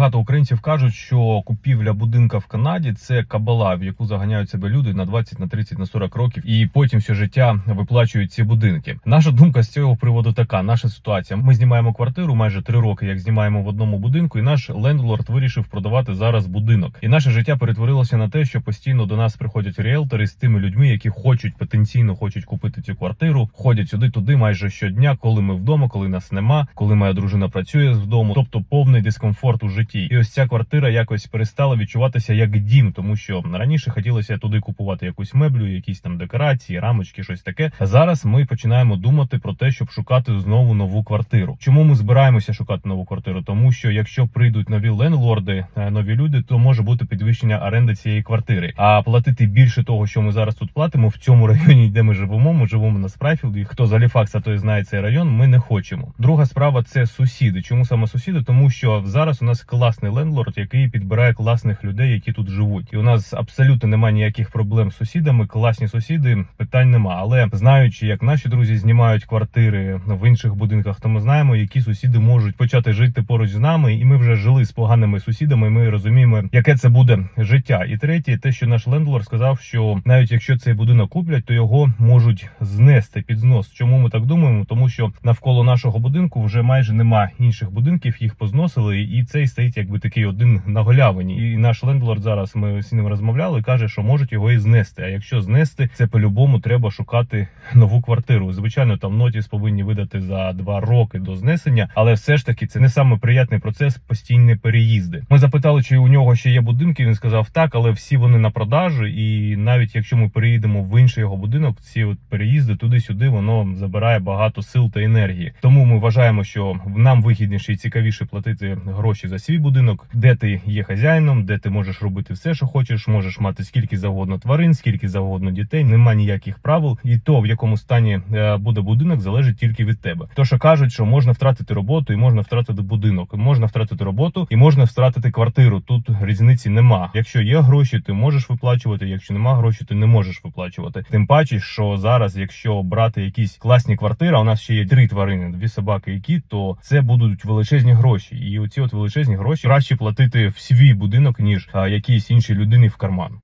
багато українців кажуть, що купівля будинка в Канаді це кабала, в яку заганяють себе люди на 20, на 30, на 40 років, і потім все життя виплачують ці будинки. Наша думка з цього приводу така: наша ситуація. Ми знімаємо квартиру майже три роки, як знімаємо в одному будинку, і наш лендлорд вирішив продавати зараз будинок. І наше життя перетворилося на те, що постійно до нас приходять ріелтори з тими людьми, які хочуть потенційно хочуть купити цю квартиру, ходять сюди туди майже щодня, коли ми вдома, коли нас нема, коли моя дружина працює з дому, тобто повний дискомфорт у житті. І ось ця квартира якось перестала відчуватися як дім, тому що раніше хотілося туди купувати якусь меблю, якісь там декорації, рамочки, щось таке. А зараз ми починаємо думати про те, щоб шукати знову нову квартиру. Чому ми збираємося шукати нову квартиру? Тому що якщо прийдуть нові лендлорди, е, нові люди, то може бути підвищення оренди цієї квартири. А платити більше того, що ми зараз тут платимо в цьому районі, де ми живемо. Ми живемо на Спрайфілді. Хто з Галіфакса, той знає цей район. Ми не хочемо. Друга справа це сусіди. Чому саме сусіди? Тому що зараз у нас класний лендлорд, який підбирає класних людей, які тут живуть. І у нас абсолютно немає ніяких проблем з сусідами. Класні сусіди, питань нема. Але знаючи, як наші друзі знімають квартири в інших будинках, то ми знаємо, які сусіди можуть почати жити поруч з нами, і ми вже жили з поганими сусідами. і Ми розуміємо, яке це буде життя. І третє, те, що наш лендлорд сказав, що навіть якщо цей будинок куплять, то його можуть знести під знос. Чому ми так думаємо? Тому що навколо нашого будинку вже майже нема інших будинків, їх позносили, і цей стоїть якби такий один на голявині. І наш лендлорд зараз ми з ним розмовляли, каже, що можуть його і знести. А якщо знести, це по-любому треба шукати нову квартиру. Звичайно, там нотіс повинні видати за два роки до знесення, але все ж таки це не саме приятний процес постійні переїзди. Ми запитали, чи у нього ще є будинки. Він сказав так, але всі вони на продажу. І навіть якщо ми переїдемо в інший його будинок, ці от переїзди туди-сюди, воно забирає багато сил та енергії. Тому ми вважаємо, що нам вигідніше і цікавіше платити гроші за свій будинок, де ти є хазяїном, де ти можеш робити все, що хочеш, можеш мати скільки завгодно тварин, скільки завгодно дітей. Нема ніяких правил, і то в якому стані е, буде будинок, залежить тільки від тебе. То що кажуть, що можна втратити роботу і можна втратити будинок, можна втратити роботу і можна втратити квартиру. Тут різниці нема. Якщо є гроші, ти можеш виплачувати. Якщо нема грошей, ти не можеш виплачувати. Тим паче, що зараз, якщо брати якісь класні квартири, а у нас ще є три тварини, дві собаки і кіт, то це будуть величезні гроші. І оці от величезні гроші краще платити в свій будинок ніж якійсь іншій людині в карман.